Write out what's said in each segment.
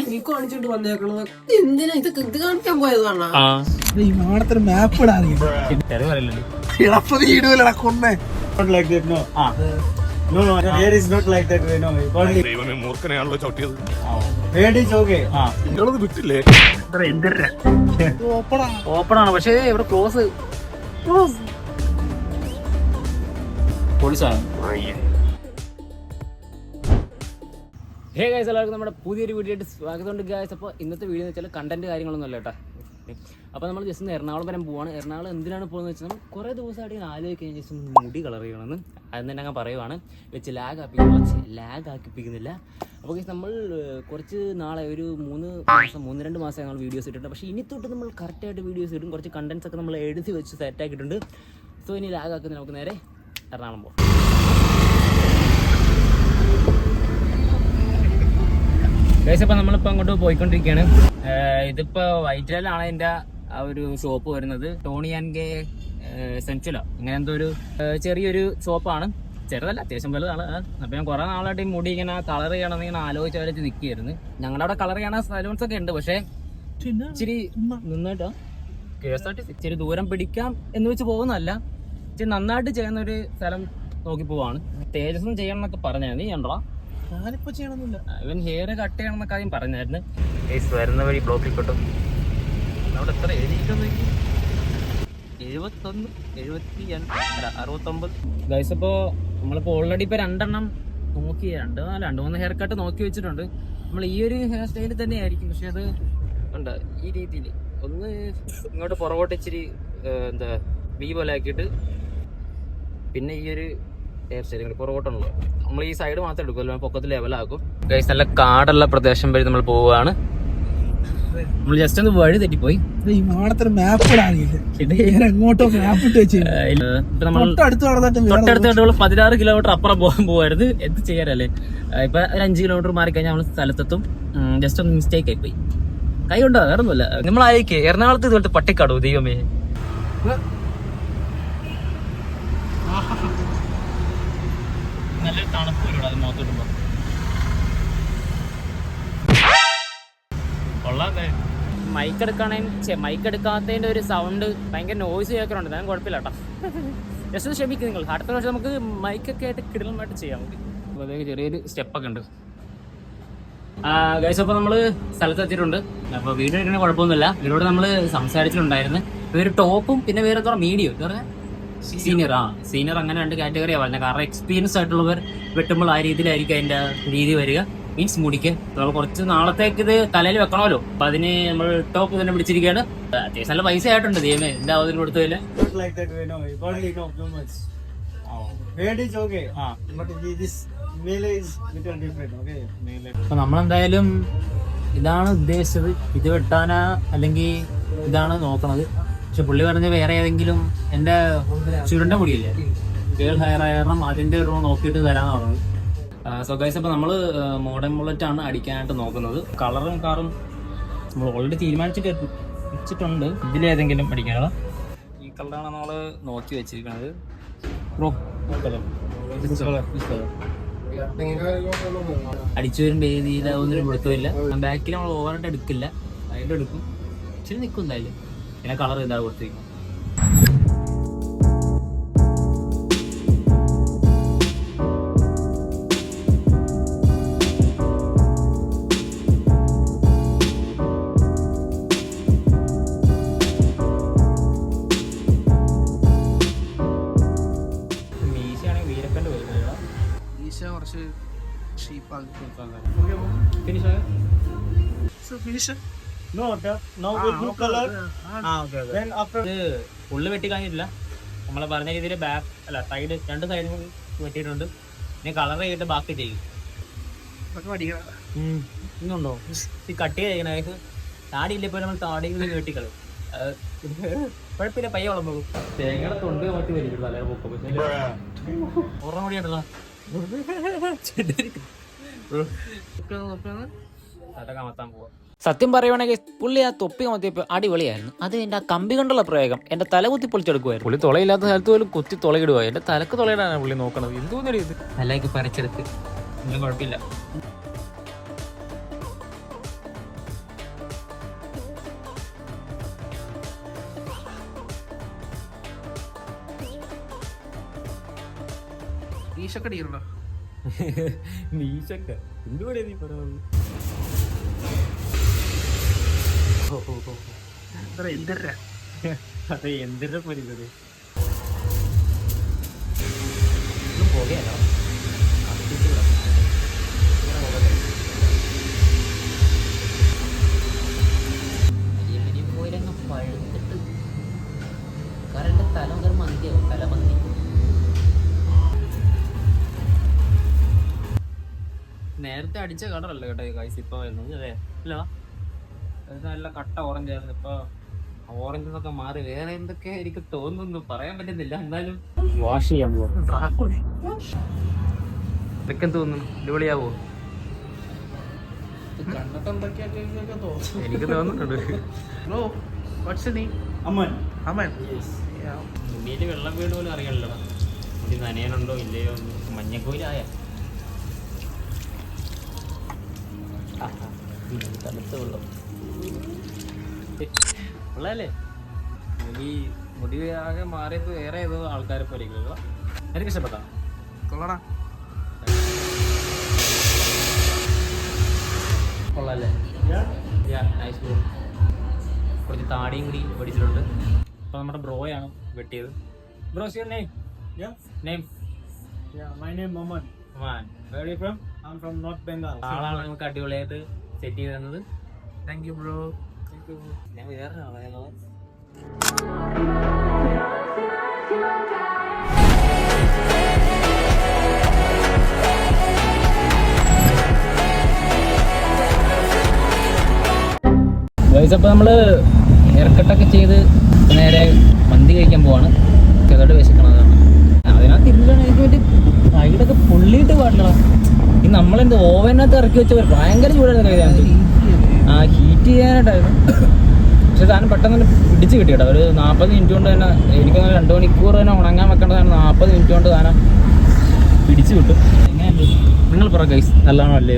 എനിക്ക് കാണിച്ചിട്ട് വന്നേക്കണത്? എന്തിനാ ഇത് ഇത് കാണിക്കാൻ പോയതാണ്? മാടത്തിന് മാപ്പ് ഇടാ നീ ചെറിയ പറയല്ലോ ഇളപ്പത് കൊന്നേ. Not like that, no. No, no, hair is not like that way, no. Only ദൈവമേ മൂർഖനെയാണല്ലോ ചവിട്ടിയത്. നിങ്ങളത് വിട്ടില്ലേ? ഓപ്പൺ ആണ്? പക്ഷേ ഇവിടെ ക്ലോസ് പോലീസാണ്. ഹേ ഗൈസ് എല്ലാവർക്കും നമ്മുടെ പുതിയൊരു വീഡിയോ ആയിട്ട് സ്വാഗതമുണ്ട് ഗൈസ് അപ്പോൾ ഇന്നത്തെ വീഡിയോ എന്ന് വെച്ചാൽ കണ്ടന്റ് കാര്യങ്ങളൊന്നും അല്ല കേട്ടോ. അപ്പോൾ നമ്മൾ ജസ്റ്റ് ഒന്ന് എറണാകുളം വരെ പോവാണ്. എറണാകുളം എന്തിനാണ് പോകുന്നത് വെച്ചാൽ നമ്മൾ കുറേ ദിവസമായിട്ട് ഞാൻ ആലോചിക്കാൻ ജസ്റ്റ് ഒന്ന് മുടി കളർ ചെയ്യണമെന്ന്. അത് തന്നെ ഞാൻ പറയുവാണ്. വെച്ച് ലാഗ് ആക്കിപ്പിക്കുന്നില്ല ലാഗ് ആക്കിപ്പിക്കുന്നില്ല. അപ്പോൾ ഗൈസ് നമ്മൾ കുറച്ച് നാളെ ഒരു മൂന്ന് മാസം മൂന്ന് രണ്ട് മാസം നമ്മൾ വീഡിയോസ് ഇട്ടിട്ടുണ്ട്. പക്ഷേ ഇനി തൊട്ട് നമ്മൾ കറക്റ്റായിട്ട് വീഡിയോസ് ഇടും. കുറച്ച് കണ്ടൻസ് ഒക്കെ നമ്മൾ എഴുതി വെച്ച് സെറ്റ് ആക്കിയിട്ടുണ്ട്. സോ ഇനി ലാഗ് ആക്കുന്നത് നമുക്ക് നേരെ എറണാകുളം പോകാം ഗൈസ് അപ്പോൾ നമ്മളിപ്പോൾ അങ്ങോട്ട് പോയിക്കൊണ്ടിരിക്കുകയാണ്. ഇതിപ്പോ ഇതിപ്പോൾ വൈറ്റിലാണ് എന്റെ ആ ഒരു ഷോപ്പ് വരുന്നത്. ടോണി ആൻഡ് ഗേ സെൻച്ചുലോ അങ്ങനെ എന്തോ ഒരു ചെറിയൊരു ഷോപ്പാണ് ചെറുതല്ല അത്യാവശ്യം വലുതാണ്. അപ്പൊ ഞാൻ കുറേ നാളായിട്ട് ഈ മുടി ഇങ്ങനെ കളർ ചെയ്യണമെന്ന് ഇങ്ങനെ ആലോചിച്ച് ആലോചിച്ച് നിൽക്കുകയായിരുന്നു ഞങ്ങളുടെ അവിടെ കളർ ചെയ്യണ സലൂൺസ് ഒക്കെ ഉണ്ട്. പക്ഷേ ഇച്ചിരി നിന്നിട്ടോ. K S R T C ഇച്ചിരി ദൂരം പിടിക്കാം എന്ന് വെച്ച് പോകുന്നതല്ല. ഇച്ചിരി നന്നായിട്ട് ചെയ്യുന്ന ഒരു സ്ഥലം നോക്കി പോവാണ്. തേജസ്സും ചെയ്യണം എന്നൊക്കെ പറഞ്ഞാൽ നീ ഉണ്ടോ ഞാനിപ്പോ ചെയ്യണമെന്നില്ല ഇവൻ ഹെയർ കട്ട് ചെയ്യണമെന്ന കാര്യം പറഞ്ഞായിരുന്നു. ഗൈസ് വരുന്ന വഴി ബ്ലോക്കിൽ പെട്ടു അവിടെ എത്ര എഴുതിയിട്ടൊന്നും എഴുപത്തൊന്ന് എഴുപത്തി അല്ല അറുപത്തൊമ്പത്. ഗൈസ് നമ്മളിപ്പോൾ ഓൾറെഡി ഇപ്പോൾ രണ്ടെണ്ണം നോക്കി രണ്ട് രണ്ട് മൂന്ന് ഹെയർ കട്ട് നോക്കി വെച്ചിട്ടുണ്ട്. നമ്മൾ ഈ ഒരു ഹെയർ സ്റ്റൈലിൽ തന്നെ ആയിരിക്കും പക്ഷെ അത് ഉണ്ട് ഈ രീതിയിൽ. ഒന്ന് ഇങ്ങോട്ട് പുറകോട്ട് ഇച്ചിരി എന്താ വി പോലെ ആക്കിയിട്ട് പിന്നെ ഈ ഒരു സ്റ്റൈൽ ഇങ്ങനെ പുറകോട്ടുള്ളത് നമ്മൾ ഈ സൈഡ് മാത്രം എടുക്കുമല്ലോ പൊക്കത്തിൽ ലെവലാക്കും ഗൈസ് നല്ല കാടുള്ള പ്രദേശം വഴി നമ്മൾ പോവുകയാണ്. നമ്മൾ ജസ്റ്റ് ഒന്ന് വഴി തെറ്റിപ്പോയി. ഈ മാടത്തിന് മാപ്പ് ഇടാ നീ മാപ്പ് ഇട്ട് വെച്ച്. ഏഹ്, ഇപ്പൊ നമ്മൾ തൊട്ടടുത്ത് നടന്നിട്ട് വേറെ തൊട്ടടുത്ത് പതിനാറ് കിലോമീറ്റർ അപ്പുറം പോകാൻ പോവായിരുന്നു. എന്ത് ചെയ്യാനല്ലേ? ഇപ്പൊ ഒരു അഞ്ച് കിലോമീറ്റർ മാറി കഴിഞ്ഞാൽ നമ്മൾ സ്ഥലത്തെത്തും. ജസ്റ്റ് ഒന്ന് മിസ്റ്റേക്ക് ആയിപ്പോയി. കൈ ഉണ്ടോ വേറൊന്നുമില്ല. ആയിരിക്കേ എറണാകുളത്ത് ഇതുപോലത്തെ പട്ടിക്കാടോ? ദൈവമേ. തണുപ്പ് വരും അത് മുഖത്തോട്ടുമ്പോ കൊള്ളാതെ മൈക്ക് എടുക്കണേ മൈക്ക് എടുക്കാത്തതിന്റെ ഒരു സൗണ്ട് ഭയങ്കര നോയ്സ് കേൾക്കുന്നുണ്ട് ഞാൻ കുഴപ്പമില്ല കേട്ടോ. ജസ്റ്റ് ഒന്ന് ക്ഷമിക്കും നിങ്ങൾ. അടുത്ത പ്രാവശ്യം നമുക്ക് മൈക്കൊക്കെ ആയിട്ട് കിടലമായിട്ട് ചെയ്യാം. നമുക്ക് അപ്പോൾ അതേ ചെറിയൊരു സ്റ്റെപ്പൊക്കെ ഉണ്ട്. ഗൈസ് അപ്പോൾ നമ്മൾ സ്ഥലത്ത് എത്തിയിട്ടുണ്ട്. അപ്പോൾ വീഡിയോ എടുക്കണ കുഴപ്പമൊന്നുമില്ല. ഇവരോട് നമ്മൾ സംസാരിച്ചിട്ടുണ്ടായിരുന്നു. ഒരു ടോപ്പും പിന്നെ വേറെ എത്ര മീഡിയം എന്താ പറയുക സീനിയർ ആ സീനിയർ അങ്ങനെ രണ്ട് കാറ്റഗറിയാണ് വരുന്നത് കാരണം എക്സ്പീരിയൻസ് ആയിട്ടുള്ളവർ വെട്ടുമ്പോൾ ആ രീതിയിലായിരിക്കും അതിന്റെ രീതി വരിക മീൻസ് മുടിക്ക് നമ്മൾ കുറച്ച് നാളത്തേക്ക് ഇത് തലയിൽ വെക്കണമല്ലോ അപ്പൊ അതിന് നമ്മൾ ടോപ്പ് തന്നെ പിടിച്ചിരിക്കുകയാണ് അത്യാവശ്യം നല്ല പൈസ ആയിട്ടുണ്ട് ദൈവമേ എന്റെ അവധി കൊടുത്തതില്ല Not like that way, no. Only no, too much. Head is okay. Ah. But the- this male is little different, okay? Male. അപ്പൊ നമ്മളെന്തായാലും ഇതാണ് ഉദ്ദേശിച്ചത് ഇത് വെട്ടാനാ അല്ലെങ്കിൽ ഇതാണ് നോക്കണത് പക്ഷെ പുള്ളി പറഞ്ഞ വേറെ ഏതെങ്കിലും എന്റെ ചുരുണ്ട മുടിയില്ലേ? ഗേൾ ഹയർ കാരണം അതിന്റെ ഒരു നോക്കിയിട്ട് തരാന്ന് പറഞ്ഞത് സോ ഗൈസ് അപ്പൊ നമ്മൾ മോഡേൺ ബുള്ളറ്റ് ആണ് അടിക്കാനായിട്ട് നോക്കുന്നത്. കളറും കാറും നമ്മൾ ഓൾറെഡി തീരുമാനിച്ചിട്ട് വെച്ചിട്ടുണ്ട്. ഇതിലേതെങ്കിലും അടിക്കാനുള്ള ഈ കളറാണ് നമ്മൾ നോക്കി വെച്ചിരിക്കുന്നത്. ബ്രോ അടിച്ചു വരുമ്പോൾ ഒന്നിനും കൊടുക്കില്ല ബാക്കിൽ നമ്മൾ ഓവറായിട്ട് എടുക്കില്ല. അതിന്റെ എടുക്കും. ഇച്ചിരി നിൽക്കും എന്തായാലും. പിന്നെ കളർ ഇതാ കൊടുത്തിരിക്കുന്നത് കുറച്ച് ഷീപ്പാക്കി finish finish Now colour blue color. ആ ഓക്കെ ഓക്കെ Then after ഇത് ഫുള്ള് വെട്ടി കഴിഞ്ഞിട്ടില്ല. നമ്മളെ പറഞ്ഞ രീതിയിൽ ബാക്ക് അല്ല സൈഡ് രണ്ട് സൈഡും വെട്ടിയിട്ടുണ്ട്. ഇനി കളർ ചെയ്തിട്ട് ബാക്കി ചെയ്യും. ഇന്നുണ്ടോ? ഈ കട്ട് ചെയ്യണ. താടി ഇല്ല ഇപ്പോൾ നമ്മൾ താടി വെട്ടിക്കളയും. അത് കുഴപ്പമില്ല പയ്യ വളർന്നോളൂ. തേങ്ങയുടെ തൊണ്ട് മാറ്റി വരും തലേ പൊക്കം ഓർമ്മ അമർത്താൻ പോവാ. സത്യം പറയുവാണെങ്കിൽ പുള്ളി ആ തൊപ്പി മാറ്റിയപ്പോൾ അടിപൊളിയായിരുന്നു. അത് എന്റെ ആ കമ്പി കൊണ്ടുള്ള പ്രയോഗം. എന്റെ തല കുത്തി പൊളിച്ചെടുക്കുമായിരുന്നു പുള്ളി തുളയില്ലാത്ത സ്ഥലത്ത് പോലും കുത്തി തുളയിടുക എന്റെ തലക്ക് തുളയിടാനാണ് പുള്ളി നോക്കണത്. എന്തോ ഇത്? നല്ലതാക്കി പറിച്ചെടുത്ത്. ഒന്നും കുഴപ്പമില്ല. നീശക്കടിയുണ്ടോ നീശക്ക എന്തുപോലെ നീ പറയുന്നത്? എന്തര അതെ എന്തിന്റെ പരിപാടി പോകയാണോ പഴുത്തിട്ട് കറണ്ട് തല മുതൽ മന്തിയാവും തലമന്തി നേരത്തെ അടിച്ച കളറല്ല കേട്ടോ കായ്സ് ഇപ്പൊ വരുന്നത് അല്ലേ? അല്ല ഇത് നല്ല കട്ട ഓറഞ്ച് ആയിരുന്നു. ഇപ്പൊ ഓറഞ്ച് എന്നൊക്കെ മാറി വേറെ എന്തൊക്കെ എനിക്ക് തോന്നുന്നു. പറയാൻ പറ്റുന്നില്ല. എന്നാലും വാഷ് ചെയ്യാൻ പോകും തോന്നുന്നു? അടിപൊളിയാവോ? എനിക്ക് തോന്നുന്നുണ്ട്. ഹലോ വാട്ട്സ് നീ അമ്മൻ അമൻ. മുടിയിൽ വെള്ളം വീട് പോലും അറിയാമല്ലോ മുടി നനയാനുണ്ടോ? ഇല്ലയോ? മഞ്ഞക്കോയിലായ. തണുത്ത വെള്ളം. ഉള്ളതല്ലേ മുടി മുടി ആകെ മാറിയപ്പോ വേറെ ഏതോ ആൾക്കാരെ പോലെ എനിക്ക് ഇഷ്ടപ്പെട്ട? കൊള്ളടാ. കൊള്ളാല്ലേ? നൈസ് ബ്രോ കുറച്ച് താടിയും കൂടി പഠിച്ചിട്ടുണ്ട് അപ്പൊ നമ്മുടെ ബ്രോയാണ് വെട്ടിയത്. Bro സിയർ name. Name Yeah, my name Aman. Man where you from north Bengal. ആളാണ് നമുക്ക് അടിപൊളിയായിട്ട് സെറ്റ് ചെയ്ത് തന്നത്. താങ്ക് യു ബ്രോ അപ്പോൾ നമ്മൾ ഹെയർ കട്ടൊക്കെ ചെയ്ത് നേരെ മന്തി കഴിക്കാൻ പോവാണ്. ചെറുതായിട്ട് വിശക്കണതാണ് അതിനകത്ത് ഇരുന്നാണ് എനിക്ക് വേണ്ടി സൈഡൊക്കെ പൊള്ളിയിട്ട് പാടില്ല ഈ നമ്മളെന്ത് ഓവനകത്ത് ഇറക്കി വെച്ച ഭയങ്കര ചൂടായിരുന്നു കഴിയാൻ ആ ഹീറ്റ് ചെയ്യാനായിട്ടായിരുന്നു. പക്ഷെ സാധനം പെട്ടെന്ന് തന്നെ പിടിച്ച് കിട്ടി കേട്ടോ ഒരു നാൽപ്പത് മിനിറ്റ് കൊണ്ട് തന്നെ എനിക്ക് തന്നെ രണ്ട് മണിക്കൂർ തന്നെ ഉണങ്ങാൻ വെക്കേണ്ട സാധനം നാൽപ്പത് മിനിറ്റ് കൊണ്ട് സാധനം പിടിച്ചു കിട്ടും. എങ്ങനെയുണ്ട്? നിങ്ങൾ പറ ഗൈസ് നല്ലതാണോ അല്ലേ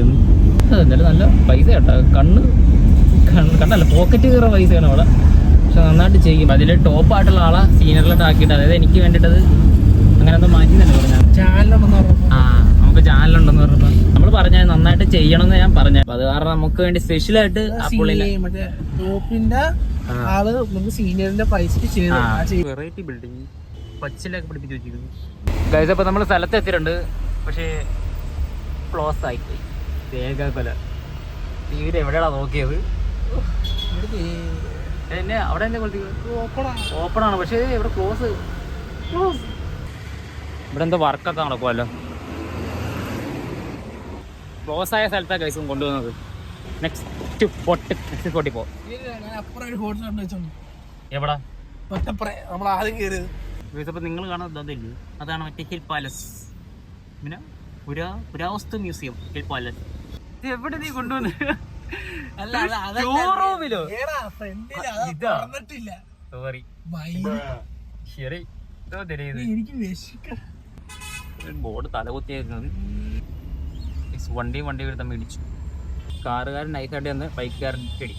എന്നാലും നല്ല പൈസ കേട്ടോ. കണ്ണ് കണ്ണ് കണ്ടല്ല പോക്കറ്റ് കയറുന്ന പൈസയാണ് അവിടെ. പക്ഷെ നന്നായിട്ട് ചെയ്യും. അതിൽ ടോപ്പായിട്ടുള്ള ആളെ സീനിയറിലോട്ട് ആക്കിയിട്ട് അതായത് എനിക്ക് വേണ്ടിയിട്ടത് അങ്ങനെ ഒന്ന് മാറ്റി തന്നെ പറഞ്ഞാൽ ചാനലൊന്നും ആ. നമുക്ക് ചാനലുണ്ടെന്ന് പറഞ്ഞപ്പോൾ നമ്മൾ പറഞ്ഞ നന്നായിട്ട് ചെയ്യണം എന്ന് ഞാൻ പറഞ്ഞു. അപ്പൊ അത് കാരണം നമുക്ക് വേണ്ടി സ്പെഷ്യൽ ആയിട്ട് ആൾ നമുക്ക് സീനിയറിന്റെ പൈസക്ക് ചെയ്തു. ആ. വെറൈറ്റി ബിൽഡിംഗ് പച്ചിലൊക്കെ പിടിപ്പിച്ച് വെച്ചിരിക്കുന്നു. ഗൈസ് അപ്പോൾ നമ്മൾ സ്ഥലത്ത് എത്തിയിട്ടുണ്ട്. പക്ഷേ ക്ലോസ് ആയിപ്പോയി. തേങ്ങാക്കൊല എവിടെയാണ് എവിടെയാണോ നോക്കിയത്? എന്നെ അവിടെ എന്നെ ഓപ്പൺ ആണ്. പക്ഷേ ഇവിടെ ക്ലോസ് ഇവിടെ എന്തോ വർക്കൊക്കെ നടക്കുമല്ലോ ക്ലോസ് ആയ സ്ഥലത്താണ് ഗൈസും കൊണ്ടുവന്നത്. നെക്സ്റ്റ് പൊട്ട് നെക്സ്റ്റ് പൊട്ടി പോ ഞാൻ അപ്പുറം ഒരു ഹോട്ടൽ കണ്ടു വെച്ചോണ്ട് എവിടാ? ഒറ്റപ്പുറേ നമ്മൾ ആദ്യം കയറിയത് അപ്പോൾ നിങ്ങൾ കാണുന്നത് അതല്ലേ? അതാണ് മറ്റേ ഹിൽ പാലസ്. പിന്നെ പുരാ പുരാവസ്തു മ്യൂസിയം ഹിൽ പാലസ്. ഇത് എവിടെ നീ കൊണ്ടുവന്ന്? അല്ല ഷോറൂമിലോ. സോറി. ശരി. എനിക്ക് ബോർഡ് തലകുത്തിയായിരുന്നത് വണ്ടിയും വണ്ടിയും തമ്മിൽ ഇടിച്ചു. കാറുകാരൻ നൈസായിട്ട് വന്ന് ബൈക്കുകാരൻ ഇടി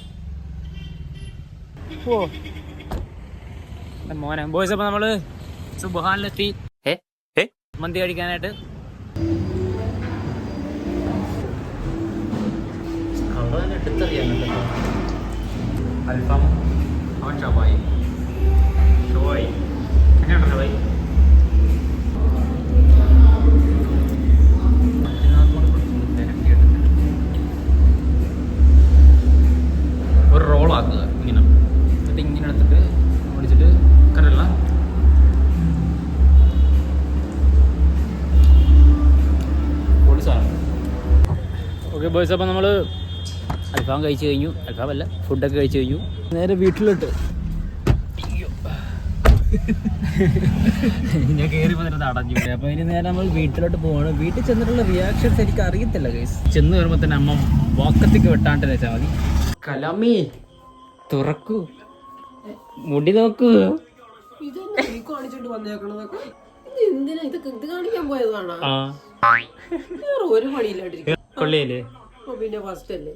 ഓ. മോനെ ബോയ്സ് അപ്പൊ നമ്മൾ സുബാനിലെത്തി മന്തി കഴിക്കാനായിട്ട്. അൽഫാം അവൻ ഷവായി ഷോയ് എങ്ങനെയുണ്ട് ഷോയ് ഓക്കെ ബോയ്സ് അപ്പോൾ നമ്മൾ അൽഫാം കഴിച്ച് കഴിഞ്ഞു. അൽഫാം അല്ല ഫുഡൊക്കെ കഴിച്ച് കഴിഞ്ഞു. നേരെ വീട്ടിലോട്ട്. ഞാൻ കയറി വന്നിട്ട് അടഞ്ഞു അപ്പൊ ഇനി നേരെ നമ്മൾ വീട്ടിലോട്ട് പോവാണ്. വീട്ടിൽ ചെന്നിട്ടുള്ള റിയാക്ഷൻസ് എനിക്ക് അറിയത്തില്ല ഗൈസ് ചെന്ന് വരുമ്പോ തന്നെ അമ്മ വാക്കത്തേക്ക് വെട്ടാണ്ട് വെച്ചാൽ മതി. കലാമി തുറക്കൂ. മുടി നോക്കൂ. എന്തിനാ? ഇതൊക്കെ ഇത് കാണിക്കാൻ പോയതാണ്? ഒരു പണിയില്ലാണ്ടിരിക്കും കൊള്ളിയല്ലേ? അപ്പൊ പിന്നെ ഫസ്റ്റ് അല്ലേ?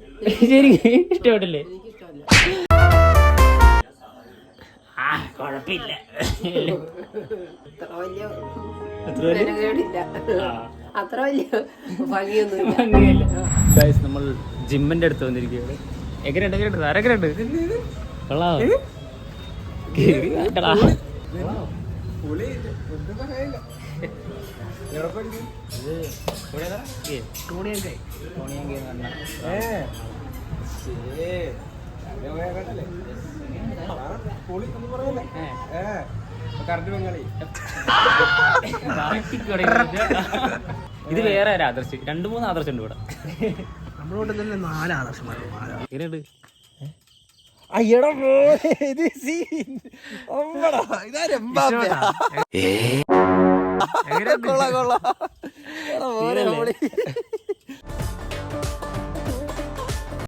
ശരി ഇഷ്ടപ്പെട്ടില്ലേ? എനിക്കിഷ്ടമല്ല. ആ കുഴപ്പമില്ല വലിയ അത്ര വലിയ? ഭംഗിയൊന്നുമില്ല. അങ്ങനെയല്ല ഗൈസ് നമ്മൾ ജിമ്മിന്റെ അടുത്ത് വന്നിരിക്കുകയാണ്. എങ്ങനെയുണ്ട്? എങ്ങനെയുണ്ട്? ആരെങ്ങനെയുണ്ട് കൊള്ളാമോ കേറി വാ. ഇത് വേറെ ഒരു ആദർശ്. രണ്ടു മൂന്ന് ആദർശ് ഉണ്ട് ഇവിടെ. നമ്മളോട് തന്നെ നാല് ആദർശന്മാർ എങ്ങനെയുണ്ട് അയ്യടാ ഇത് സീൻ ഇതാ? കൊള്ളാം കൊള്ളാം.